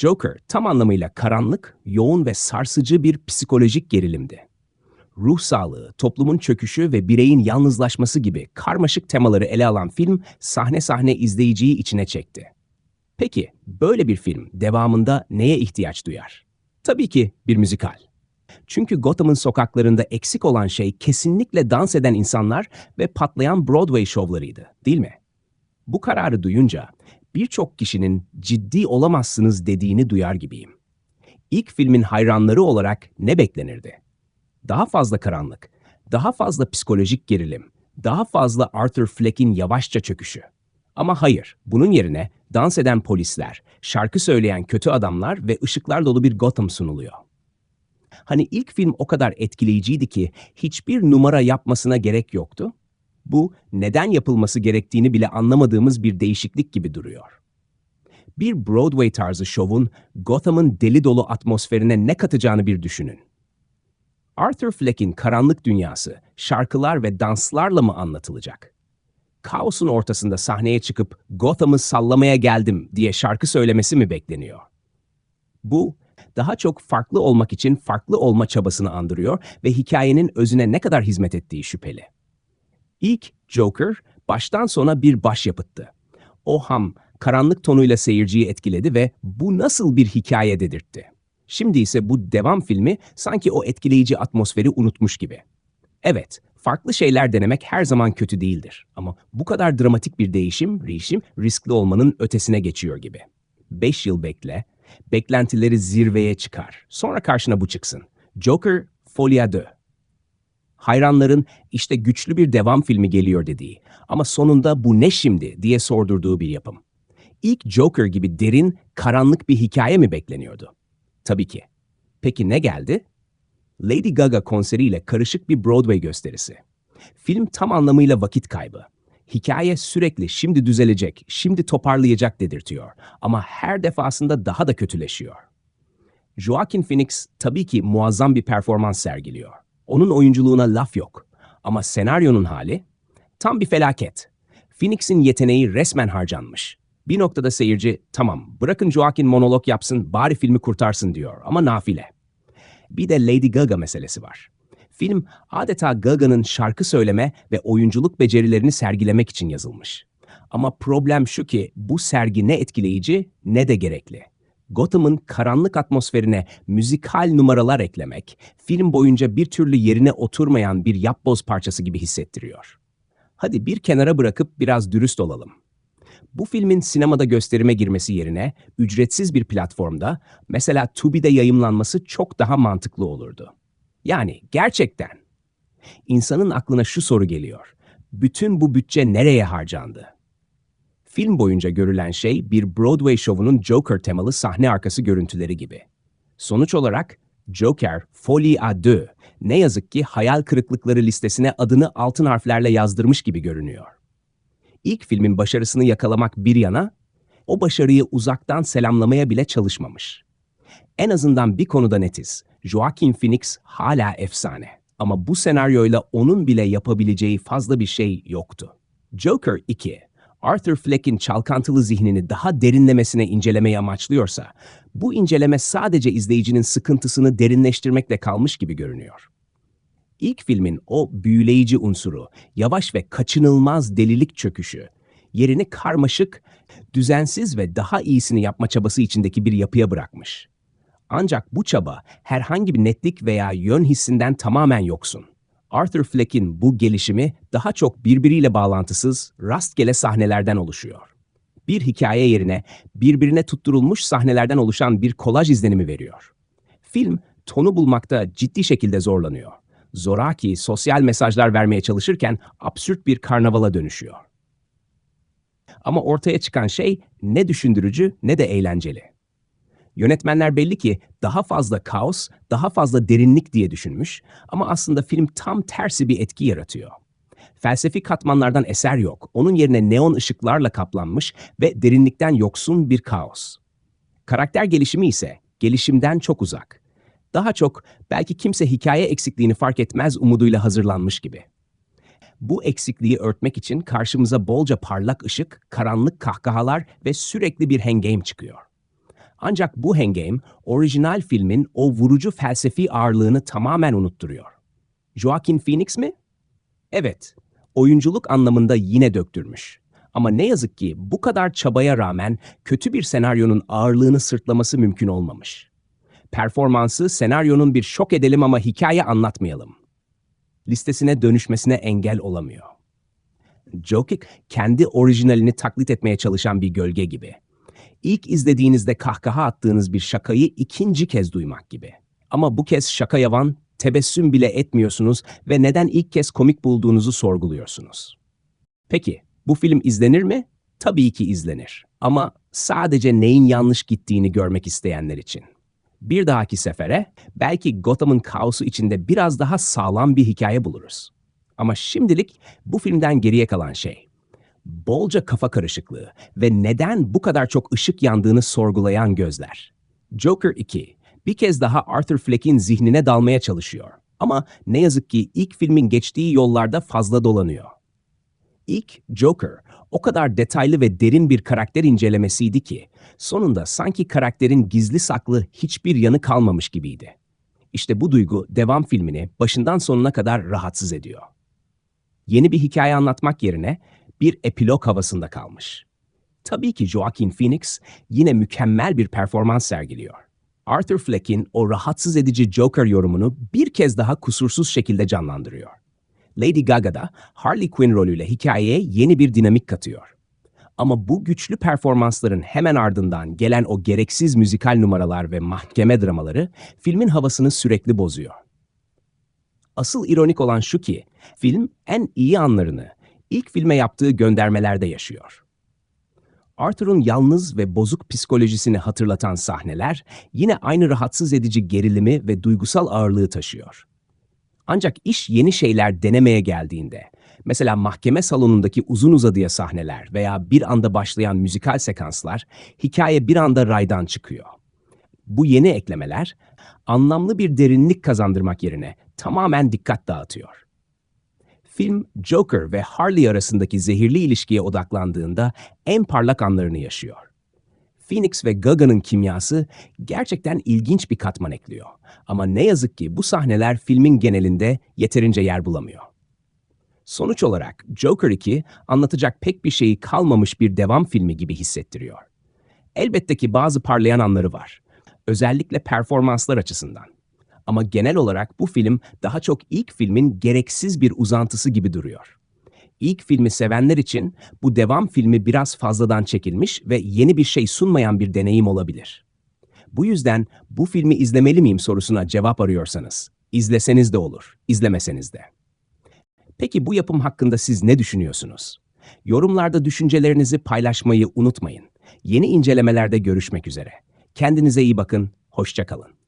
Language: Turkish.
Joker tam anlamıyla karanlık, yoğun ve sarsıcı bir psikolojik gerilimdi. Ruh sağlığı, toplumun çöküşü ve bireyin yalnızlaşması gibi karmaşık temaları ele alan film sahne sahne izleyiciyi içine çekti. Peki böyle bir film devamında neye ihtiyaç duyar? Tabii ki bir müzikal. Çünkü Gotham'ın sokaklarında eksik olan şey kesinlikle dans eden insanlar ve patlayan Broadway şovlarıydı, değil mi? Bu kararı duyunca birçok kişinin ciddi olamazsınız dediğini duyar gibiyim. İlk filmin hayranları olarak ne beklenirdi? Daha fazla karanlık, daha fazla psikolojik gerilim, daha fazla Arthur Fleck'in yavaşça çöküşü. Ama hayır, bunun yerine dans eden polisler, şarkı söyleyen kötü adamlar ve ışıklar dolu bir Gotham sunuluyor. Hani ilk film o kadar etkileyiciydi ki hiçbir numara yapmasına gerek yoktu. Bu neden yapılması gerektiğini bile anlamadığımız bir değişiklik gibi duruyor. Bir Broadway tarzı şovun Gotham'ın deli dolu atmosferine ne katacağını bir düşünün. Arthur Fleck'in karanlık dünyası şarkılar ve danslarla mı anlatılacak? Kaosun ortasında sahneye çıkıp Gotham'ı sallamaya geldim diye şarkı söylemesi mi bekleniyor? Bu daha çok farklı olmak için farklı olma çabasını andırıyor ve hikayenin özüne ne kadar hizmet ettiği şüpheli. İlk Joker baştan sona bir başyapıttı. O ham, karanlık tonuyla seyirciyi etkiledi ve bu nasıl bir hikaye dedirtti. Şimdi ise bu devam filmi sanki o etkileyici atmosferi unutmuş gibi. Evet, farklı şeyler denemek her zaman kötü değildir. Ama bu kadar dramatik bir değişim, değişim riskli olmanın ötesine geçiyor gibi. 5 yıl bekle, beklentileri zirveye çıkar. Sonra karşına bu çıksın. Joker Folia 2. Hayranların işte güçlü bir devam filmi geliyor dediği ama sonunda bu ne şimdi diye sordurduğu bir yapım. İlk Joker gibi derin, karanlık bir hikaye mi bekleniyordu? Tabii ki. Peki ne geldi? Lady Gaga konseriyle karışık bir Broadway gösterisi. Film tam anlamıyla vakit kaybı. Hikaye sürekli şimdi düzelecek, şimdi toparlayacak dedirtiyor ama her defasında daha da kötüleşiyor. Joaquin Phoenix tabii ki muazzam bir performans sergiliyor. Onun oyunculuğuna laf yok. Ama senaryonun hali tam bir felaket. Phoenix'in yeteneği resmen harcanmış. Bir noktada seyirci tamam bırakın Joaquin monolog yapsın bari filmi kurtarsın diyor ama nafile. Bir de Lady Gaga meselesi var. Film adeta Gaga'nın şarkı söyleme ve oyunculuk becerilerini sergilemek için yazılmış. Ama problem şu ki bu sergi ne etkileyici ne de gerekli. Gotham'ın karanlık atmosferine müzikal numaralar eklemek, film boyunca bir türlü yerine oturmayan bir yapboz parçası gibi hissettiriyor. Hadi bir kenara bırakıp biraz dürüst olalım. Bu filmin sinemada gösterime girmesi yerine ücretsiz bir platformda, mesela Tubi'de yayımlanması çok daha mantıklı olurdu. Yani gerçekten. İnsanın aklına şu soru geliyor. Bütün bu bütçe nereye harcandı? Film boyunca görülen şey bir Broadway şovunun Joker temalı sahne arkası görüntüleri gibi. Sonuç olarak Joker Folie à deux ne yazık ki hayal kırıklıkları listesine adını altın harflerle yazdırmış gibi görünüyor. İlk filmin başarısını yakalamak bir yana, o başarıyı uzaktan selamlamaya bile çalışmamış. En azından bir konuda netiz. Joaquin Phoenix hala efsane. Ama bu senaryoyla onun bile yapabileceği fazla bir şey yoktu. Joker 2, Arthur Fleck'in çalkantılı zihnini daha derinlemesine incelemeyi amaçlıyorsa, bu inceleme sadece izleyicinin sıkıntısını derinleştirmekle kalmış gibi görünüyor. İlk filmin o büyüleyici unsuru, yavaş ve kaçınılmaz delilik çöküşü, yerini karmaşık, düzensiz ve daha iyisini yapma çabası içindeki bir yapıya bırakmış. Ancak bu çaba herhangi bir netlik veya yön hissinden tamamen yoksun. Arthur Fleck'in bu gelişimi daha çok birbiriyle bağlantısız, rastgele sahnelerden oluşuyor. Bir hikaye yerine birbirine tutturulmuş sahnelerden oluşan bir kolaj izlenimi veriyor. Film tonu bulmakta ciddi şekilde zorlanıyor. Zoraki sosyal mesajlar vermeye çalışırken absürt bir karnavala dönüşüyor. Ama ortaya çıkan şey ne düşündürücü ne de eğlenceli. Yönetmenler belli ki daha fazla kaos, daha fazla derinlik diye düşünmüş ama aslında film tam tersi bir etki yaratıyor. Felsefi katmanlardan eser yok. Onun yerine neon ışıklarla kaplanmış ve derinlikten yoksun bir kaos. Karakter gelişimi ise gelişimden çok uzak. Daha çok belki kimse hikaye eksikliğini fark etmez umuduyla hazırlanmış gibi. Bu eksikliği örtmek için karşımıza bolca parlak ışık, karanlık kahkahalar ve sürekli bir hengame çıkıyor. Ancak bu hengame orijinal filmin o vurucu felsefi ağırlığını tamamen unutturuyor. Joaquin Phoenix mi? Evet, oyunculuk anlamında yine döktürmüş. Ama ne yazık ki bu kadar çabaya rağmen kötü bir senaryonun ağırlığını sırtlaması mümkün olmamış. Performansı senaryonun bir şok edelim ama hikaye anlatmayalım. Listesine dönüşmesine engel olamıyor. Jokic kendi orijinalini taklit etmeye çalışan bir gölge gibi. İlk izlediğinizde kahkaha attığınız bir şakayı ikinci kez duymak gibi. Ama bu kez şaka yavan, tebessüm bile etmiyorsunuz ve neden ilk kez komik bulduğunuzu sorguluyorsunuz. Peki, bu film izlenir mi? Tabii ki izlenir. Ama sadece neyin yanlış gittiğini görmek isteyenler için. Bir dahaki sefere belki Gotham'ın kaosu içinde biraz daha sağlam bir hikaye buluruz. Ama şimdilik bu filmden geriye kalan şey bolca kafa karışıklığı ve neden bu kadar çok ışık yandığını sorgulayan gözler. Joker 2 bir kez daha Arthur Fleck'in zihnine dalmaya çalışıyor. Ama ne yazık ki ilk filmin geçtiği yollarda fazla dolanıyor. İlk Joker o kadar detaylı ve derin bir karakter incelemesiydi ki sonunda sanki karakterin gizli saklı hiçbir yanı kalmamış gibiydi. İşte bu duygu devam filmini başından sonuna kadar rahatsız ediyor. Yeni bir hikaye anlatmak yerine bir epilog havasında kalmış. Tabii ki Joaquin Phoenix yine mükemmel bir performans sergiliyor. Arthur Fleck'in o rahatsız edici Joker yorumunu bir kez daha kusursuz şekilde canlandırıyor. Lady Gaga da Harley Quinn rolüyle hikayeye yeni bir dinamik katıyor. Ama bu güçlü performansların hemen ardından gelen o gereksiz müzikal numaralar ve mahkeme dramaları filmin havasını sürekli bozuyor. Asıl ironik olan şu ki, film en iyi anlarını ilk filme yaptığı göndermelerde yaşıyor. Arthur'un yalnız ve bozuk psikolojisini hatırlatan sahneler yine aynı rahatsız edici gerilimi ve duygusal ağırlığı taşıyor. Ancak iş yeni şeyler denemeye geldiğinde, mesela mahkeme salonundaki uzun uzadıya sahneler veya bir anda başlayan müzikal sekanslar, hikaye bir anda raydan çıkıyor. Bu yeni eklemeler, anlamlı bir derinlik kazandırmak yerine tamamen dikkat dağıtıyor. Film, Joker ve Harley arasındaki zehirli ilişkiye odaklandığında en parlak anlarını yaşıyor. Phoenix ve Gaga'nın kimyası gerçekten ilginç bir katman ekliyor. Ama ne yazık ki bu sahneler filmin genelinde yeterince yer bulamıyor. Sonuç olarak Joker 2 anlatacak pek bir şeyi kalmamış bir devam filmi gibi hissettiriyor. Elbette ki bazı parlayan anları var. Özellikle performanslar açısından. Ama genel olarak bu film daha çok ilk filmin gereksiz bir uzantısı gibi duruyor. İlk filmi sevenler için bu devam filmi biraz fazladan çekilmiş ve yeni bir şey sunmayan bir deneyim olabilir. Bu yüzden bu filmi izlemeli miyim sorusuna cevap arıyorsanız, izleseniz de olur, izlemeseniz de. Peki bu yapım hakkında siz ne düşünüyorsunuz? Yorumlarda düşüncelerinizi paylaşmayı unutmayın. Yeni incelemelerde görüşmek üzere. Kendinize iyi bakın, hoşça kalın.